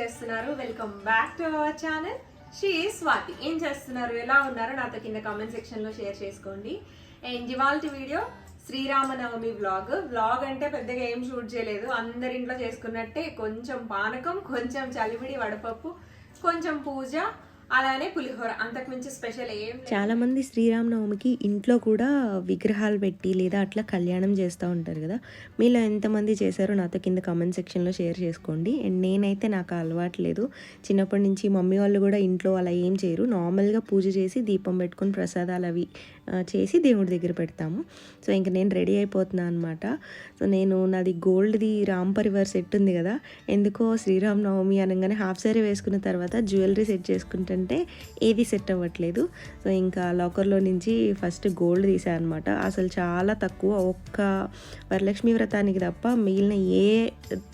చేస్తున్నారు? Welcome back to our channel She Swathi ఏం చేస్తున్నారు? ఎలా ఉన్నారు? నాతో కింద కామెంట్ సెక్షన్లో షేర్ చేసుకోండి. అండ్ ఇవాళ వీడియో శ్రీరామనవమి వ్లాగ్ వ్లాగ్ అంటే పెద్దగా ఏం షూట్ చేయలేదు. అందరి ఇంట్లో చేసుకున్నట్టే కొంచెం పానకం కొంచెం చలివిడి వడపప్పు కొంచెం పూజ అలానే పులిహోర. అంతకుమించి స్పెషల్ ఏం లేదు. చాలామంది శ్రీరామనవమికి ఇంట్లో కూడా విగ్రహాలు పెట్టి లేదా అట్లా కళ్యాణం చేస్తూ ఉంటారు కదా. మీలో ఎంతమంది చేశారో నాతో కింద కామెంట్ సెక్షన్లో షేర్ చేసుకోండి. అండ్ నేనైతే నాకు అలవాటు లేదు. చిన్నప్పటి నుంచి మమ్మీ వాళ్ళు కూడా ఇంట్లో అలా ఏం చేయరు. నార్మల్గా పూజ చేసి దీపం పెట్టుకొని ప్రసాదాలు అవి చేసి దేవుడి దగ్గర పెడతాము. సో ఇంక నేను రెడీ అయిపోతున్నాను అనమాట సో నేను నాది గోల్డ్ది రామ్ పరివార్ సెట్ ఉంది కదా. ఎందుకో శ్రీరామ్ నవమి అనగానే హాఫ్ సారీ వేసుకున్న తర్వాత జ్యువెలరీ సెట్ చేసుకుంటుంటే ఏది సెట్ అవ్వట్లేదు. సో ఇంకా లాకర్లో నుంచి ఫస్ట్ గోల్డ్ తీసాను అనమాట అసలు చాలా తక్కువ. ఒక్క వరలక్ష్మి వ్రతానికి తప్ప మిగిలిన ఏ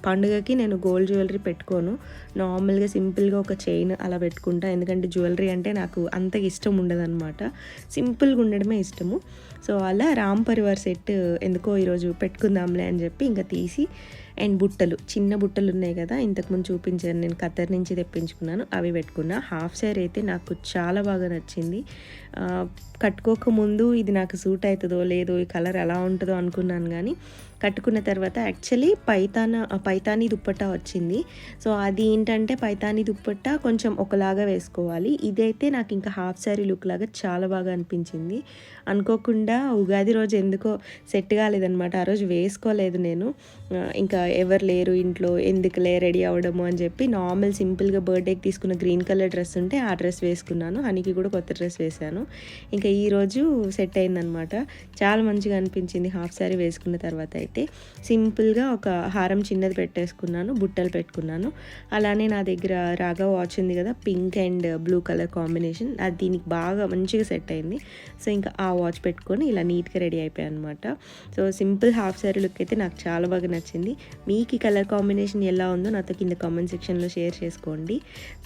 పండుగకి నేను గోల్డ్ జ్యువెలరీ పెట్టుకోను. నార్మల్గా సింపుల్గా ఒక చైన్ అలా పెట్టుకుంటా. ఎందుకంటే జ్యువెలరీ అంటే నాకు అంత ఇష్టం ఉండదన్నమాట. సింపుల్గా ఉండే తినడమే ఇష్టము. సో అలా రామ్ పరివార్ సెట్ ఎందుకో ఈరోజు పెట్టుకుందాంలే అని చెప్పి ఇంకా తీసి అండ్ బుట్టలు చిన్న బుట్టలు ఉన్నాయి కదా ఇంతకుముందు చూపించాను నేను ఖతర్ నుంచి తెప్పించుకున్నాను అవి పెట్టుకున్నా. హాఫ్ శారీ అయితే నాకు చాలా బాగా నచ్చింది. కట్టుకోకముందు ఇది నాకు సూట్ అవుతుందో లేదో ఈ కలర్ ఎలా ఉంటుందో అనుకున్నాను కానీ కట్టుకున్న తర్వాత యాక్చువల్లీ పైతాన పైతాని దుప్పట్టా వచ్చింది. సో అది ఏంటంటే పైతాని దుప్పట్టా కొంచెం ఒకలాగా వేసుకోవాలి. ఇదైతే నాకు ఇంకా హాఫ్ శారీ లుక్ లాగా చాలా బాగా అనిపించింది. అనుకోకుండా ఉగాది రోజు ఎందుకో సెట్ కాలేదనమాట ఆ రోజు వేసుకోలేదు నేను. ఇంకా ఎవరు లేరు ఇంట్లో ఎందుకులే రెడీ అవ్వడము అని చెప్పి నార్మల్ సింపుల్గా బర్త్డేకి తీసుకున్న గ్రీన్ కలర్ డ్రెస్ ఉంటే ఆ డ్రెస్ వేసుకున్నాను. హనీకి కూడా కొత్త డ్రెస్ వేశాను. ఇంకా ఈరోజు సెట్ అయిందనమాట చాలా మంచిగా అనిపించింది హాఫ్ శారీ వేసుకున్న తర్వాత అయితే. సింపుల్గా ఒక హారం చిన్నది పెట్టేసుకున్నాను బుట్టలు పెట్టుకున్నాను. అలానే నా దగ్గర రాగా వాచ్ ఉంది కదా pink and blue colour combination అది దీనికి బాగా మంచిగా సెట్ అయింది. సో ఇంకా ఆ వాచ్ పెట్టుకొని ఇలా నీట్గా రెడీ అయిపోయాను అనమాట so simple half sari look అయితే నాకు చాలా బాగా నచ్చింది. మీకు ఈ కలర్ కాంబినేషన్ ఎలా ఉందో నాతో కింద కామెంట్ సెక్షన్లో షేర్ చేసుకోండి.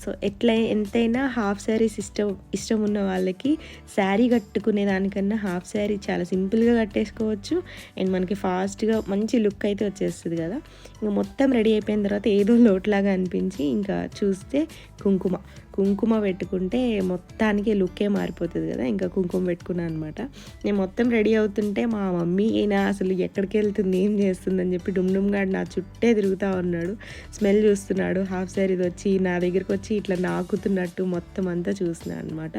సో ఎట్లా ఎంతైనా హాఫ్ శారీస్ ఇష్టం ఇష్టం ఉన్న వాళ్ళకి శారీ కట్టుకునే దానికన్నా హాఫ్ శారీ చాలా సింపుల్గా కట్టేసుకోవచ్చు. అండ్ మనకి ఫాస్ట్గా మంచి లుక్ అయితే వచ్చేస్తుంది కదా. ఇంకా మొత్తం రెడీ అయిపోయిన తర్వాత ఏదో లోట్లాగా అనిపించి ఇంకా చూస్తే కుంకుమ. కుంకుమ పెట్టుకుంటే మొత్తానికి లుక్కే మారిపోతుంది కదా. ఇంకా కుంకుమ పెట్టుకున్నాను అనమాట నేను మొత్తం రెడీ అవుతుంటే మా మమ్మీ ఈయన అసలు ఎక్కడికి వెళ్తుంది ఏం చేస్తుందని చెప్పి డుమ్డుమ్గాడు నా చుట్టే తిరుగుతూ ఉన్నాడు. స్మెల్ చూస్తున్నాడు. హాఫ్ శారీది వచ్చి నా దగ్గరికి వచ్చి ఇట్లా నాకుతున్నట్టు మొత్తం అంతా చూస్తున్నాను అనమాట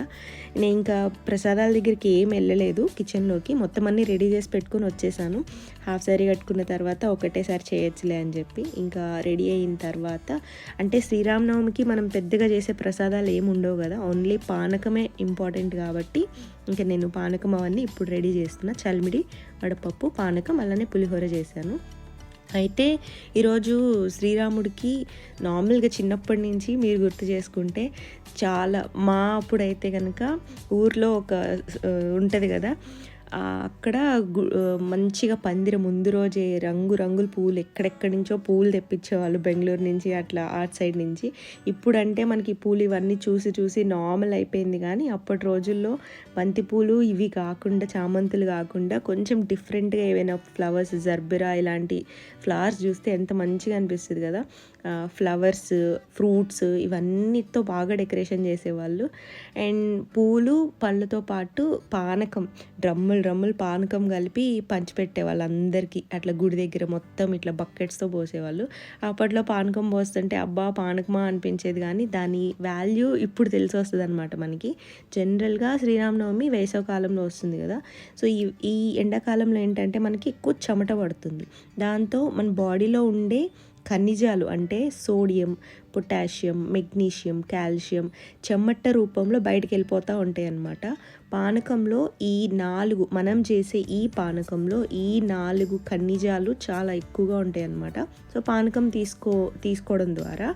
నేను ఇంకా ప్రసాదాల దగ్గరికి ఏం వెళ్ళలేదు. కిచెన్లోకి మొత్తం అన్నీ రెడీ చేసి పెట్టుకొని వచ్చేసాను. హాఫ్ శారీ కట్టుకున్న తర్వాత ఒకటేసారి చేయొచ్చులే అని చెప్పి ఇంకా రెడీ అయిన తర్వాత అంటే శ్రీరామనవమికి మనం పెద్దగా చేసే ప్రసాదాలు ఏమి ఉండవు కదా. ఓన్లీ పానకమే ఇంపార్టెంట్ కాబట్టి ఇంకా నేను పానకం అవన్నీ ఇప్పుడు రెడీ చేస్తున్నా. చల్మిడి వడపప్పు పానకం అలానే పులిహోర చేశాను. అయితే ఈరోజు శ్రీరాముడికి నార్మల్గా చిన్నప్పటి నుంచి మీరు గుర్తు చేసుకుంటే చాలా మా అప్పుడైతే కనుక ఊర్లో ఒక ఉంటుంది కదా అక్కడ గు- మంచిగా పందిర ముందు రోజే రంగు రంగుల పూలు ఎక్కడెక్కడి నుంచో పూలు తెప్పించేవాళ్ళు బెంగళూరు నుంచి అట్లా ఆర్ట్ సైడ్ నుంచి. ఇప్పుడంటే మనకి పూలు ఇవన్నీ చూసి చూసి నార్మల్ అయిపోయింది కానీ అప్పటి రోజుల్లో బంతి పూలు ఇవి కాకుండా చామంతులు కాకుండా కొంచెం డిఫరెంట్గా ఏవైనా ఫ్లవర్స్ జర్బిరా ఇలాంటి ఫ్లవర్స్ చూస్తే ఎంత మంచిగా అనిపిస్తుంది కదా. ఫ్లవర్స్ ఫ్రూట్స్ ఇవన్నిటితో బాగా డెకరేషన్ చేసేవాళ్ళు. అండ్ పూలు పళ్ళతో పాటు పానకం డ్రమ్ములు డ్రమ్ములు పానకం కలిపి పంచిపెట్టేవాళ్ళు అందరికీ. అట్లా గుడి దగ్గర మొత్తం ఇట్లా బకెట్స్తో పోసేవాళ్ళు. అప్పట్లో పానకం పోస్తుంటే అబ్బా పానకమా? అనిపించేది కానీ దాని వాల్యూ ఇప్పుడు తెలిసి వస్తుంది అనమాట మనకి. జనరల్గా శ్రీరామనవమి వేసవకాలంలో వస్తుంది కదా. సో ఈ ఈ ఎండాకాలంలో ఏంటంటే మనకి ఎక్కువ చెమట పడుతుంది. దాంతో మన బాడీలో ఉండే ఖనిజాలు అంటే సోడియం పొటాషియం మెగ్నీషియం కాల్షియం చెమ్మట్ట రూపంలో బయటికి వెళ్ళిపోతూ ఉంటాయి అన్నమాట పానకంలో ఈ నాలుగు మనం చేసే ఈ పానకంలో ఈ నాలుగు ఖనిజాలు చాలా ఎక్కువగా ఉంటాయి అన్నమాట సో పానకం తీసుకో తీసుకోవడం ద్వారా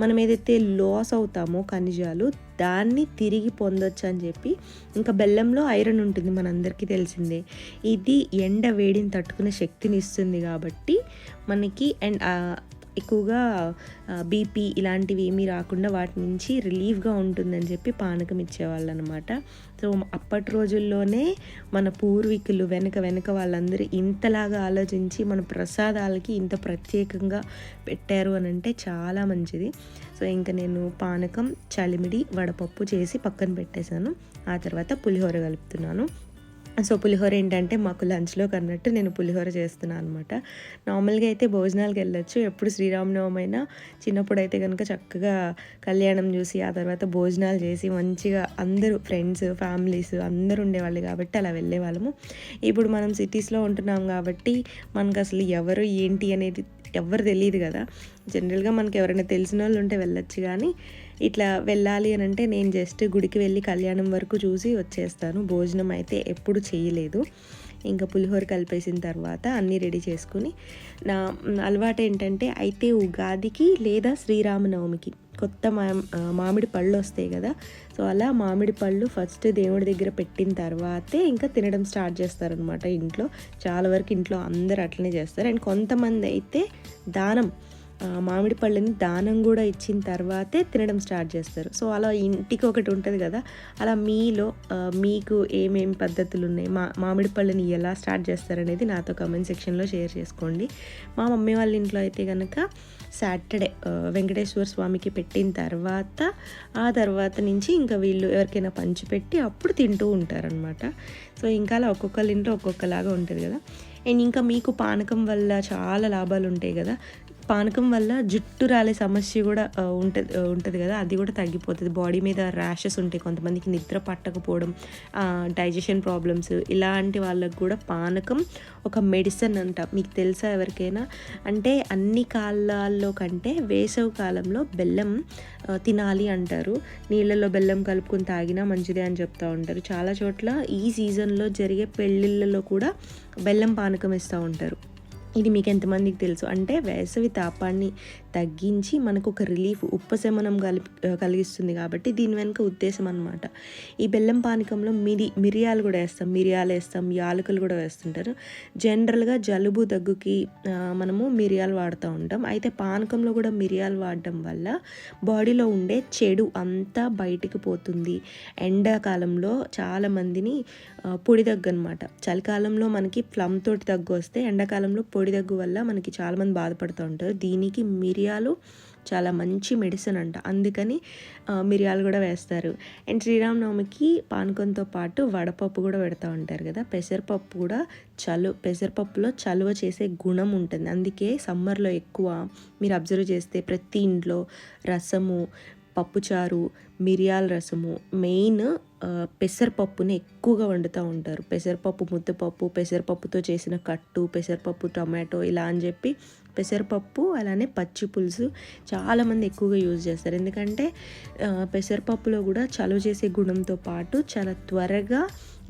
మనం ఏదైతే లాస్ అవుతామో ఖనిజాలు దాన్ని తిరిగి పొందొచ్చు అని చెప్పి ఇంకా బెల్లంలో ఐరన్ ఉంటుంది మనందరికీ తెలిసిందే. ఇది ఎండ వేడిని తట్టుకునే శక్తిని ఇస్తుంది కాబట్టి మనకి అండ్ ఎక్కువగా బీపీ ఇలాంటివి ఏమీ రాకుండా వాటి నుంచి రిలీఫ్గా ఉంటుందని చెప్పి పానకం ఇచ్చేవాళ్ళు అనమాట సో అప్పటి రోజుల్లోనే మన పూర్వీకులు వెనక వెనక వాళ్ళందరూ ఇంతలాగా ఆలోచించి మన ప్రసాదాలకి ఇంత ప్రత్యేకంగా పెట్టారు అని అంటే చాలా మంచిది. సో ఇంకా నేను పానకం చలిమిడి వడపప్పు చేసి పక్కన పెట్టేశాను. ఆ తర్వాత పులిహోర కలుపుతున్నాను. సో పులిహోర ఏంటంటే మాకు లంచ్లో కన్నట్టు నేను పులిహోర చేస్తున్నాను అనమాట నార్మల్గా అయితే భోజనాలకు వెళ్ళొచ్చు. ఎప్పుడు శ్రీరామనవమి అయినా చిన్నప్పుడు అయితే కనుక చక్కగా కళ్యాణం చూసి ఆ తర్వాత భోజనాలు చేసి మంచిగా అందరూ ఫ్రెండ్స్ ఫ్యామిలీస్ అందరూ ఉండేవాళ్ళు కాబట్టి అలా వెళ్ళేవాళ్ళము. ఇప్పుడు మనం సిటీస్లో ఉంటున్నాం కాబట్టి మనకు అసలు ఎవరు ఏంటి అనేది ఎవరు తెలియదు కదా. జనరల్గా మనకి ఎవరైనా తెలిసిన వాళ్ళు ఉంటే వెళ్ళొచ్చు కానీ ఇట్లా వెళ్ళాలి అని అంటే నేను జస్ట్ గుడికి వెళ్ళి కళ్యాణం వరకు చూసి వచ్చేస్తాను. భోజనం అయితే ఎప్పుడు చేయలేదు. ఇంకా పులిహోర కలిపేసిన తర్వాత అన్నీ రెడీ చేసుకుని నా అలవాటు ఏంటంటే అయితే ఉగాదికి లేదా శ్రీరామనవమికి కొత్త మా మామిడి పళ్ళు వస్తాయి కదా. సో అలా మామిడి పళ్ళు ఫస్ట్ దేవుడి దగ్గర పెట్టిన తర్వాతే ఇంకా తినడం స్టార్ట్ చేస్తారనమాట ఇంట్లో. చాలా వరకు ఇంట్లో అందరు అట్లనే చేస్తారు. అండ్ కొంతమంది అయితే దానం మామిడి పళ్ళని దానం కూడా ఇచ్చిన తర్వాతే తినడం స్టార్ట్ చేస్తారు. సో అలా ఇంటికి ఒకటి ఉంటుంది కదా అలా మీలో మీకు ఏమేమి పద్ధతులు ఉన్నాయి? మా మామిడి పళ్ళని ఎలా స్టార్ట్ చేస్తారనేది నాతో కమెంట్ సెక్షన్లో షేర్ చేసుకోండి. మా మమ్మీ వాళ్ళ ఇంట్లో అయితే కనుక సాటర్డే వెంకటేశ్వర స్వామికి పెట్టిన తర్వాత ఆ తర్వాత నుంచి ఇంకా వీళ్ళు ఎవరికైనా పంచిపెట్టి అప్పుడు తింటూ ఉంటారనమాట సో ఇంకా అలా ఒక్కొక్కళ్ళ ఇంట్లో ఒక్కొక్కలాగా ఉంటుంది కదా. అండ్ ఇంకా మీకు పానకం వల్ల చాలా లాభాలు ఉంటాయి కదా. పానకం వల్ల జుట్టు రాలే సమస్య కూడా ఉంటుంది ఉంటుంది కదా. అది కూడా తగ్గిపోతుంది. బాడీ మీద ర్యాషెస్ ఉంటాయి. కొంతమందికి నిద్ర పట్టకపోవడం డైజెషన్ ప్రాబ్లమ్స్ ఇలాంటి వాళ్ళకు కూడా పానకం ఒక మెడిసిన్ అంట. మీకు తెలుసా ఎవరికైనా? అంటే అన్ని కాలాల్లో కంటే వేసవి కాలంలో బెల్లం తినాలి అంటారు. నీళ్ళలో బెల్లం కలుపుకొని తాగినా మంచిదే అని చెప్తూ ఉంటారు. చాలా చోట్ల ఈ సీజన్లో జరిగే పెళ్ళిళ్ళలో కూడా బెల్లం పానకం ఇస్తూ ఉంటారు. ఇది మీకు ఎంతమందికి తెలుసు? అంటే వేసవి తాపాన్ని తగ్గించి మనకు ఒక రిలీఫ్ ఉపశమనం కలిపి కలిగిస్తుంది కాబట్టి దీని వెనుక ఉద్దేశం అనమాట ఈ బెల్లం పానకంలో మిరి మిరియాలు కూడా వేస్తాం. మిరియాలు వేస్తాం యాలకులు కూడా వేస్తుంటారు. జనరల్గా జలుబు దగ్గుకి మనము మిరియాలు వాడుతూ ఉంటాం. అయితే పానకంలో కూడా మిరియాలు వాడడం వల్ల బాడీలో ఉండే చెడు అంతా బయటికి పోతుంది. ఎండాకాలంలో చాలామందిని పొడి దగ్గు అనమాట చలికాలంలో మనకి ప్లమ్ తోటి దగ్గు వస్తే ఎండాకాలంలో పొడి దగ్గు వల్ల మనకి చాలామంది బాధపడుతూ ఉంటారు. దీనికి మిరి మిరియాలు చాలా మంచి మెడిసిన్ అంట. అందుకని మిరియాలు కూడా వేస్తారు. అండ్ శ్రీరామనవమికి పానకంతో పాటు వడపప్పు కూడా పెడతా ఉంటారు కదా. పెసరపప్పు కూడా చలు పెసరపప్పులో చలువ చేసే గుణం ఉంటుంది. అందుకే సమ్మర్లో ఎక్కువ మీరు అబ్జర్వ్ చేస్తే ప్రతి ఇంట్లో రసము పప్పుచారు మిరియాల రసము మెయిన్ పెసరపప్పుని ఎక్కువగా వండుతూ ఉంటారు. పెసరపప్పు ముద్దపప్పు పెసరపప్పుతో చేసిన కట్టు పెసరపప్పు టొమాటో ఇలా అని చెప్పి పెసరపప్పు అలానే పచ్చి పులుసు చాలామంది ఎక్కువగా యూజ్ చేస్తారు. ఎందుకంటే పెసరపప్పులో కూడా చలువ చేసే గుణంతో పాటు చాలా త్వరగా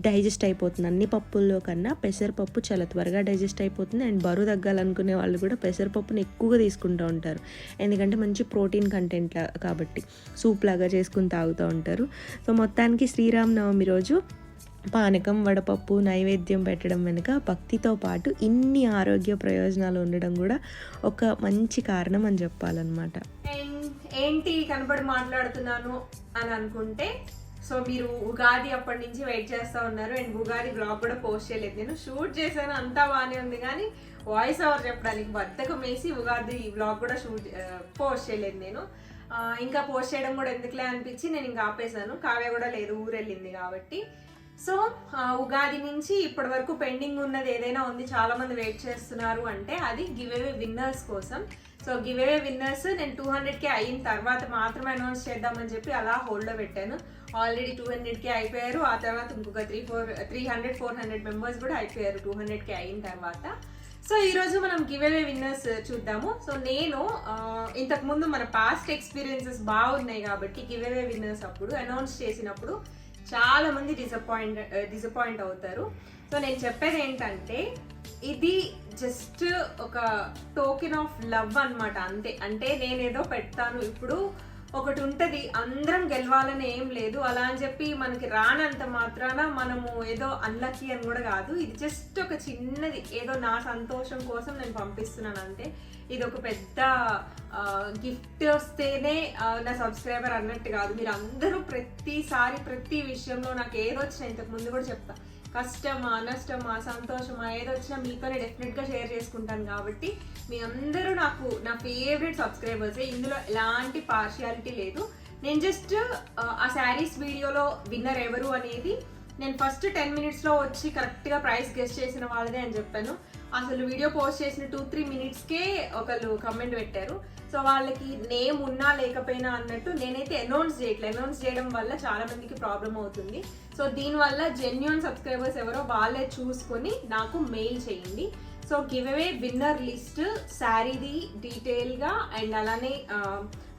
డైజెస్ట్ అయిపోతుంది. అన్ని పప్పుల్లో కన్నా పెసరపప్పు చాలా త్వరగా డైజెస్ట్ అయిపోతుంది. అండ్ బరువు తగ్గాలనుకునే వాళ్ళు కూడా పెసరపప్పుని ఎక్కువగా తీసుకుంటూ ఉంటారు. ఎందుకంటే మంచి ప్రోటీన్ కంటెంట్ కాబట్టి సూప్ లాగా చేసుకుని తాగుతూ ఉంటారు. సో మొత్తానికి శ్రీరామనవమి రోజు పానకం వడపప్పు నైవేద్యం పెట్టడం వెనుక భక్తితో పాటు ఇన్ని ఆరోగ్య ప్రయోజనాలు ఉండడం కూడా ఒక మంచి కారణం అని చెప్పాలన్నమాట. ఏంటి? కనబడి మాట్లాడుతున్నాను అని అనుకుంటే సో మీరు ఉగాది అప్పటి నుంచి వెయిట్ చేస్తా ఉన్నారు. అండ్ ఉగాది బ్లాగ్ కూడా పోస్ట్ చేయలేదు. నేను షూట్ చేశాను అంతా బాగానే ఉంది. కానీ వాయిస్ ఓవర్ చెప్పడానికి బద్దకం వేసి ఉగాది బ్లాగ్ కూడా షూట్ పోస్ట్ చేయలేదు నేను. ఇంకా పోస్ట్ చేయడం కూడా ఎందుకులే అనిపించి నేను ఇంకా ఆపేశాను. కావ్య కూడా లేదు ఊరు వెళ్ళింది కాబట్టి. సో ఉగాది నుంచి ఇప్పటి వరకు పెండింగ్ ఉన్నది ఏదైనా ఉంది చాలా మంది వెయిట్ చేస్తున్నారు అంటే అది గివ్ అవే విన్నర్స్ కోసం. సో గివ్ అవే విన్నర్స్ నేను టూ హండ్రెడ్కి అయిన తర్వాత మాత్రమే అనౌన్స్ చేద్దామని చెప్పి అలా హోల్డ్లో పెట్టాను. ఆల్రెడీ టూ హండ్రెడ్కి అయిపోయారు ఆ తర్వాత ఇంకొక three four three hundred four hundred members కూడా అయిపోయారు టూ హండ్రెడ్కి అయిన తర్వాత. సో ఈరోజు మనం గివ్ అవే విన్నర్స్ చూద్దాము. సో నేను ఇంతకుముందు మన పాస్ట్ ఎక్స్పీరియన్సెస్ బాగున్నాయి కాబట్టి గివ్ అవే విన్నర్స్ అప్పుడు అనౌన్స్ చేసినప్పుడు చాలా మంది డిసప్పాయింట్ డిసప్పాయింట్ uh, అవుతారు. సో నేను చెప్పేది ఏంటంటే ఇది జస్ట్ ఒక టోకెన్ ఆఫ్ లవ్ అనమాట అంతే. అంటే నేనేదో పెడతాను ఇప్పుడు ఒకటి ఉంటుంది అందరం గెలవాలని ఏం లేదు. అలా అని చెప్పి మనకి రానంత మాత్రాన మనము ఏదో అన్లక్కీ అని కూడా కాదు. ఇది జస్ట్ ఒక చిన్నది ఏదో నా సంతోషం కోసం నేను పంపిస్తున్నాను అంతే ఇది ఒక పెద్ద గిఫ్ట్ వస్తేనే నా సబ్స్క్రైబర్ అన్నట్టు కాదు. మీరు అందరూ ప్రతిసారి ప్రతి విషయంలో నాకు ఏదో వచ్చినా ఇంతకు ముందు కూడా చెప్తా. కష్టమా నష్టమా సంతోషమా ఏదొచ్చినా మీతోనే డెఫినెట్గా షేర్ చేసుకుంటాను కాబట్టి మీ అందరూ నాకు నా ఫేవరెట్ సబ్స్క్రైబర్సే ఇందులో ఎలాంటి పార్షియాలిటీ లేదు. నేను జస్ట్ ఆ శారీస్ వీడియోలో విన్నర్ ఎవరు అనేది నేను ఫస్ట్ టెన్ మినిట్స్లో వచ్చి కరెక్ట్గా ప్రైస్ గెస్ట్ చేసిన వాళ్ళదే అని చెప్పాను. అసలు వీడియో పోస్ట్ చేసిన టూ త్రీ మినిట్స్కే ఒకళ్ళు కమెంట్ పెట్టారు. సో వాళ్ళకి నేమ్ ఉన్నా లేకపోయినా అన్నట్టు నేనైతే అనౌన్స్ చేయట్లేదు అనౌన్స్ చేయడం వల్ల చాలా మందికి ప్రాబ్లం అవుతుంది. సో దీనివల్ల జెన్యున్ సబ్స్క్రైబర్స్ ఎవరో వాళ్ళే చూసుకొని నాకు మెయిల్ చేయండి. So give away winner list శారీది డీటెయిల్గా అండ్ అలానే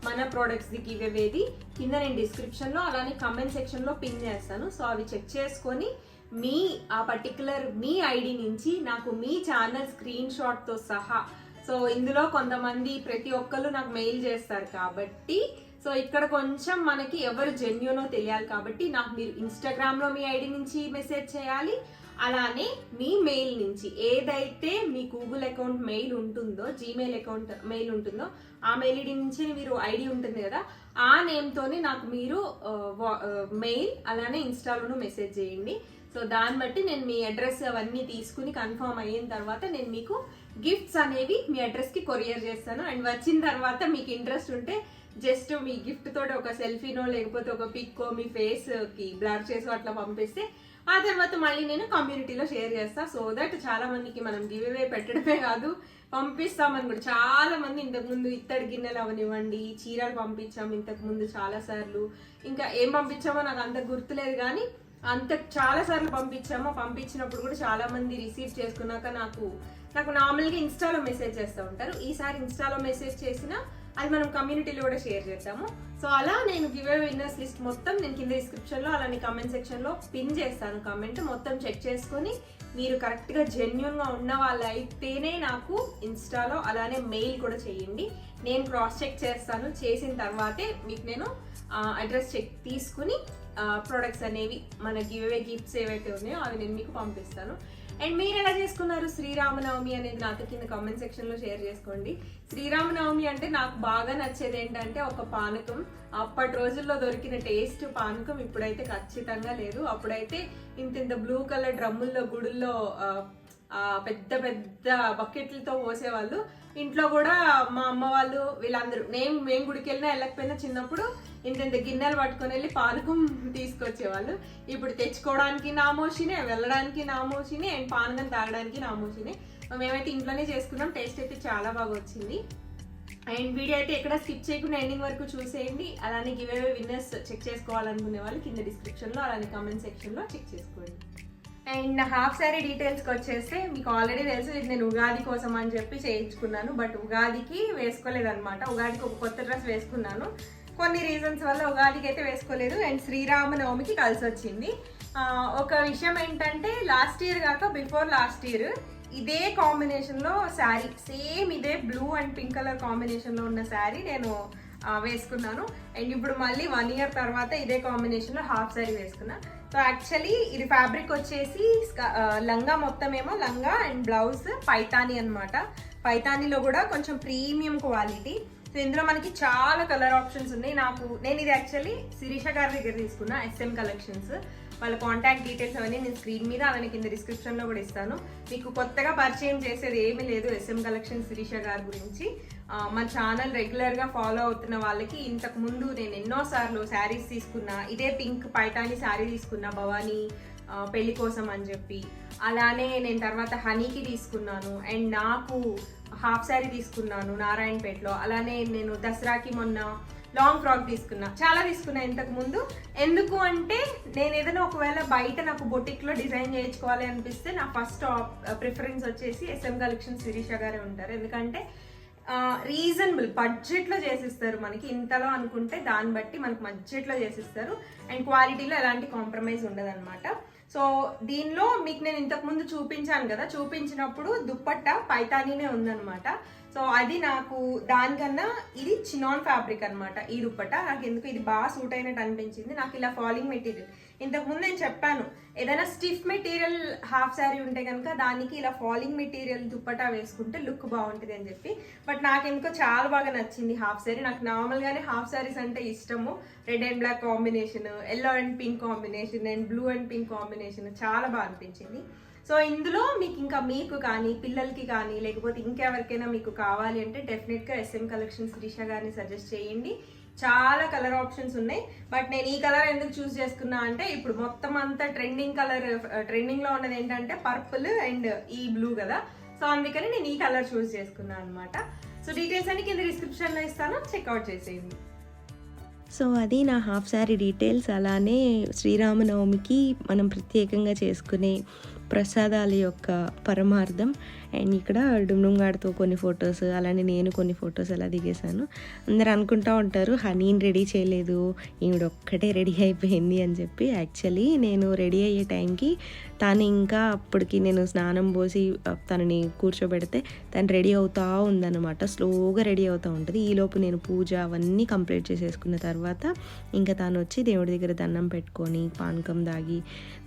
మన ప్రోడక్ట్స్ది గివ్ అవేది కింద నేను డిస్క్రిప్షన్లో అలానే కమెంట్ సెక్షన్లో పిన్ చేస్తాను. సో అవి చెక్ చేసుకొని మీ ఆ పర్టికులర్ మీ ఐడి నుంచి నాకు మీ ఛానల్ స్క్రీన్ షాట్తో సహా. సో ఇందులో కొంతమంది ప్రతి ఒక్కరు నాకు మెయిల్ చేస్తారు కాబట్టి సో ఇక్కడ కొంచెం మనకి ఎవరు జెన్యునో తెలియాలి కాబట్టి నాకు మీరు ఇన్స్టాగ్రామ్లో మీ ఐడి నుంచి మెసేజ్ చేయాలి. అలానే మీ మెయిల్ నుంచి ఏదైతే మీ గూగుల్ అకౌంట్ మెయిల్ ఉంటుందో జీమెయిల్ అకౌంట్ మెయిల్ ఉంటుందో ఆ మెయిల్ ఐడి నుంచి మీరు ఐడి ఉంటుంది కదా ఆ నేమ్తోనే నాకు మీరు uh, మెయిల్ uh, అలానే ఇన్స్టాలోనూ మెసేజ్ చేయండి. సో దాన్ని బట్టి నేను మీ అడ్రస్ అవన్నీ తీసుకుని కన్ఫర్మ్ అయిన తర్వాత నేను మీకు గిఫ్ట్స్ అనేవి మీ అడ్రస్కి కొరియర్ చేస్తాను. అండ్ వచ్చిన తర్వాత మీకు ఇంట్రెస్ట్ ఉంటే జస్ట్ మీ గిఫ్ట్ తోటి ఒక సెల్ఫీనో లేకపోతే ఒక పిక్కో మీ ఫేస్కి బ్లర్ చేసి అట్లా పంపిస్తే ఆ తర్వాత మళ్ళీ నేను కమ్యూనిటీలో షేర్ చేస్తా. సో దట్ చాలా మందికి మనం గివ్వే పెట్టడమే కాదు పంపిస్తామని కూడా. చాలా మంది ఇంతకు ముందు ఇత్తడి గిన్నెలు అవనివ్వండి చీరలు పంపించాం ఇంతకు ముందు చాలా సార్లు. ఇంకా ఏం పంపించామో నాకు అంత గుర్తులేదు కానీ అంత చాలా సార్లు పంపించాము. పంపించినప్పుడు కూడా చాలా మంది రిసీవ్ చేసుకున్నాక నాకు నాకు నార్మల్గా ఇన్స్టాలో మెసేజ్ చేస్తూ ఉంటారు. ఈసారి ఇన్స్టాలో మెసేజ్ చేసిన అది మనం కమ్యూనిటీలో కూడా షేర్ చేస్తాము సో అలా నేను గివ్ అవే విన్నర్స్ లిస్ట్ మొత్తం నేను కింద డిస్క్రిప్షన్లో అలానే కమెంట్ సెక్షన్లో పిన్ చేస్తాను. కమెంట్ మొత్తం చెక్ చేసుకొని మీరు కరెక్ట్గా జెన్యున్గా ఉన్న వాళ్ళు అయితేనే నాకు ఇన్స్టాలో అలానే మెయిల్ కూడా చేయండి. నేను క్రాస్ చెక్ చేస్తాను. చేసిన తర్వాతే మీకు నేను అడ్రస్ చెక్ తీసుకుని ప్రొడక్ట్స్ అనేవి మన గివ్ అవే గిఫ్ట్స్ ఏవైతే ఉన్నాయో అవి నేను మీకు పంపిస్తాను. అండ్ మీరు ఎలా చేసుకున్నారు శ్రీరామనవమి అనేది నాతో కింద కామెంట్ సెక్షన్లో షేర్ చేసుకోండి. శ్రీరామనవమి అంటే నాకు బాగా నచ్చేది ఏంటంటే ఒక పానకం. అప్పటి రోజుల్లో దొరికిన టేస్ట్ పానకం ఇప్పుడైతే ఖచ్చితంగా లేదు. అప్పుడైతే ఇంత ఇంత బ్లూ కలర్ డ్రమ్ముల్లో గుడుల్లో పెద్ద పెద్ద బకెట్లతో పోసేవాళ్ళు. ఇంట్లో కూడా మా అమ్మ వాళ్ళు వీళ్ళందరూ నేను మేము గుడికి వెళ్ళినా వెళ్ళకపోయినా చిన్నప్పుడు ఇంత ఇంత గిన్నెలు పట్టుకొని వెళ్ళి పానకం తీసుకొచ్చేవాళ్ళు. ఇప్పుడు తెచ్చుకోవడానికి నామోషినే వెళ్ళడానికి నామోషినే అండ్ పానకం తాగడానికి నామోషినే మేమైతే ఇంట్లోనే చేసుకున్నాం. టేస్ట్ అయితే చాలా బాగా వచ్చింది. అండ్ వీడియో అయితే ఎక్కడ స్కిప్ చేయకుండా ఎండింగ్ వరకు చూసేయండి. అలానే గివ్ అవే విన్నర్స్ చెక్ చేసుకోవాలనుకునే వాళ్ళు కింద డిస్క్రిప్షన్లో అలానే కామెంట్ సెక్షన్లో చెక్ చేసుకోండి. అండ్ హాఫ్ శారీ డీటెయిల్స్కి వచ్చేస్తే మీకు ఆల్రెడీ తెలుసు ఇది నేను ఉగాది కోసం అని చెప్పి చేయించుకున్నాను. బట్ ఉగాదికి వేసుకోలేదన్నమాట. ఉగాదికి ఒక కొత్త డ్రెస్ వేసుకున్నాను. కొన్ని రీజన్స్ వల్ల ఉగాదికి అయితే వేసుకోలేదు. అండ్ శ్రీరామనవమికి కలిసి వచ్చింది. ఒక విషయం ఏంటంటే లాస్ట్ ఇయర్ కాక బిఫోర్ లాస్ట్ ఇయర్ ఇదే కాంబినేషన్లో శారీ సేమ్ ఇదే బ్లూ అండ్ పింక్ కలర్ కాంబినేషన్లో ఉన్న శారీ నేను వేసుకున్నాను. అండ్ ఇప్పుడు మళ్ళీ వన్ ఇయర్ తర్వాత ఇదే కాంబినేషన్లో హాఫ్ శారీ వేసుకున్నా. సో యాక్చువల్లీ ఇది ఫ్యాబ్రిక్ వచ్చేసి లంగా మొత్తం ఏమో లంగా అండ్ బ్లౌజ్ పైతాని అన్నమాట. పైతానీలో కూడా కొంచెం ప్రీమియం క్వాలిటీ సో ఇందులో మనకి చాలా కలర్ ఆప్షన్స్ ఉన్నాయి. నాకు నేను ఇది యాక్చువల్లీ శిరీష గారి దగ్గర తీసుకున్న ఎస్ఎం కలెక్షన్స్ వాళ్ళ కాంటాక్ట్ డీటెయిల్స్ అవన్నీ నేను స్క్రీన్ మీద అలానే కింద డిస్క్రిప్షన్లో కూడా ఇస్తాను. మీకు కొత్తగా పరిచయం చేసేది ఏమీ లేదు ఎస్ఎం కలెక్షన్ శిరీష గారి గురించి. మా మన ఛానల్ రెగ్యులర్గా ఫాలో అవుతున్న వాళ్ళకి ఇంతకు ముందు నేను ఎన్నోసార్లు శారీస్ తీసుకున్నా ఇదే పింక్ పైటాని శారీ తీసుకున్నా భవానీ పెళ్ళి కోసం అని చెప్పి. అలానే నేను తర్వాత హనీకి తీసుకున్నాను. అండ్ నాకు హాఫ్ శారీ తీసుకున్నాను నారాయణపేటలో. అలానే నేను దసరాకి మొన్న లాంగ్ ఫ్రాక్ తీసుకున్నా. చాలా తీసుకున్నా ఇంతకు ముందు. ఎందుకు అంటే నేను ఏదైనా ఒకవేళ బయట నాకు బొటిక్లో డిజైన్ చేయించుకోవాలి అనిపిస్తే నా ఫస్ట్ ప్రిఫరెన్స్ uh, వచ్చేసి ఎస్ఎం కలెక్షన్ శిరీష గారే ఉంటారు. ఎందుకంటే రీజనబుల్ బడ్జెట్లో చేసిస్తారు మనకి. ఇంతలో అనుకుంటే దాన్ని బట్టి మనకు బడ్జెట్లో చేసిస్తారు. అండ్ క్వాలిటీలో ఎలాంటి కాంప్రమైజ్ ఉండదన్నమాట. సో దీనిలో మీకు నేను ఇంతకు ముందు చూపించాను కదా చూపించినప్పుడు దుప్పట్ట పైతానీనే ఉందన్నమాట. సో అది నాకు దానికన్నా ఇది చినాన్ ఫ్యాబ్రిక్ అన్నమాట ఈ దుప్పట్ట. నాకు ఎందుకు ఇది బాగా సూట్ అయినట్టు అనిపించింది నాకు ఇలా ఫాలింగ్ మెటీరియల్. ఇంతకుముందు నేను చెప్పాను ఏదైనా స్టిఫ్ మెటీరియల్ హాఫ్ శారీ ఉంటే కనుక దానికి ఇలా ఫాలింగ్ మెటీరియల్ దుప్పటా వేసుకుంటే లుక్ బాగుంటుంది అని చెప్పి. బట్ నాకు ఎందుకో చాలా బాగా నచ్చింది హాఫ్ శారీ నాకు నార్మల్గానే హాఫ్ శారీస్ అంటే ఇష్టము. Red and black combination yellow and pink combination and blue and pink combination చాలా బాగా అనిపించింది. సో ఇందులో మీకు ఇంకా మీకు కానీ పిల్లలకి కానీ లేకపోతే ఇంకెవరికైనా మీకు కావాలి అంటే డెఫినెట్గా ఎస్ఎం కలెక్షన్స్ దిశ గారిని సజెస్ట్ చేయండి. చాలా కలర్ ఆప్షన్స్ ఉన్నాయి. బట్ నేను ఈ కలర్ ఎందుకు చూస్ చేసుకున్నా అంటే ఇప్పుడు మొత్తం అంతా ట్రెండింగ్ కలర్ ట్రెండింగ్లో ఉన్నది ఏంటంటే పర్పుల్ అండ్ ఈ బ్లూ కదా. సో అందుకని నేను ఈ కలర్ చూస్ చేసుకున్నాను అనమాట సో డీటెయిల్స్ అన్ని కింద డిస్క్రిప్షన్లో ఇస్తాను. చెక్అవుట్ చేసేయండి. సో అది నా హాఫ్ శారీ డీటెయిల్స్ అలానే శ్రీరామనవమికి మనం ప్రత్యేకంగా చేసుకునే ప్రసాదాల యొక్క పరమార్థం. అండ్ ఇక్కడ డుమ్డుంగాడితో కొన్ని ఫొటోస్ అలానే నేను కొన్ని ఫొటోస్ అలా దిగేశాను. అందరు అనుకుంటా ఉంటారు హనీని రెడీ చేయలేదు ఈవిడ ఒక్కటే రెడీ అయిపోయింది అని చెప్పి. యాక్చువల్లీ నేను రెడీ అయ్యే టైంకి తను ఇంకా అప్పటికి నేను స్నానం పోసి తనని కూర్చోబెడితే తను రెడీ అవుతా ఉందన్నమాట. స్లోగా రెడీ అవుతూ ఉంటుంది. ఈలోపు నేను పూజ అవన్నీ కంప్లీట్ చేసేసుకున్న తర్వాత ఇంకా తను వచ్చి దేవుడి దగ్గర దండం పెట్టుకొని పానకం దాగి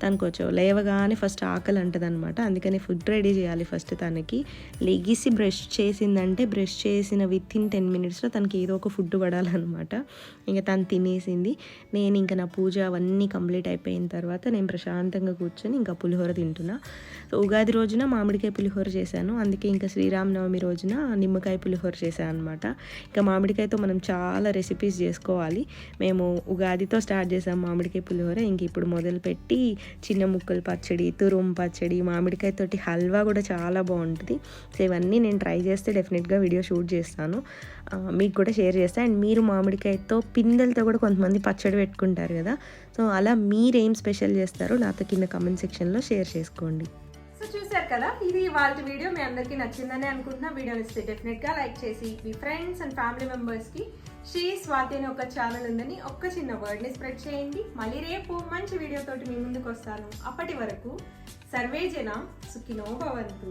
తనకు కొంచెం లేవగానే ఫస్ట్ ఆకలి అంటదనమాట అందుకని ఫుడ్ రెడీ చేయాలి ఫస్ట్ తనకి. లెగిసి బ్రష్ చేసిందంటే బ్రష్ చేసిన విత్ ఇన్ టెన్ మినిట్స్లో తనకి ఏదో ఒక ఫుడ్ పడాలన్నమాట. ఇంకా తను తినేసింది. నేను ఇంకా నా పూజ అవన్నీ కంప్లీట్ అయిపోయిన తర్వాత నేను ప్రశాంతంగా కూర్చొని ఇంకా పులిహోర తింటున్నా. సో ఉగాది రోజున మామిడికాయ పులిహోర చేశాను. అందుకే ఇంకా శ్రీరామనవమి రోజున నిమ్మకాయ పులిహోర చేశాను అనమాట ఇంకా మామిడికాయతో మనం చాలా రెసిపీస్ చేసుకోవాలి. మేము ఉగాదితో స్టార్ట్ చేసాం మామిడికాయ పులిహోర. ఇంక ఇప్పుడు మొదలుపెట్టి చిన్న ముక్కలు పచ్చడి తురుము పచ్చడి మామిడికాయతోటి హల్వా కూడా చాలా బాగుంటుంది. సో ఇవన్నీ నేను ట్రై చేస్తే డెఫినెట్గా వీడియో షూట్ చేస్తాను. మీకు కూడా షేర్ చేస్తాను అండ్ మీరు మామిడికాయతో పిందెలతో కూడా కొంతమంది పచ్చడి పెట్టుకుంటారు కదా. సో అలా మీరేం స్పెషల్ చేస్తారో నాతో కింద కమెంట్ సెక్షన్లో షేర్ చేసుకోండి. సో చూసారు కదా ఇది వాళ్ళ వీడియో మీ అందరికీ నచ్చిందని అనుకుంటున్నా. వీడియో ఇస్తే డెఫినెట్గా లైక్ చేసి మీ ఫ్రెండ్స్ అండ్ ఫ్యామిలీ మెంబర్స్కి షీ శ్రీ స్వాతి అనే ఒక ఛానల్ ఉందని ఒక్క చిన్న వర్డ్ని స్ప్రెడ్ చేయండి. మళ్ళీ రేపు మంచి వీడియోతోటి మీ ముందుకు వస్తాను. అప్పటి వరకు సర్వే జన సుఖినో భవంతు.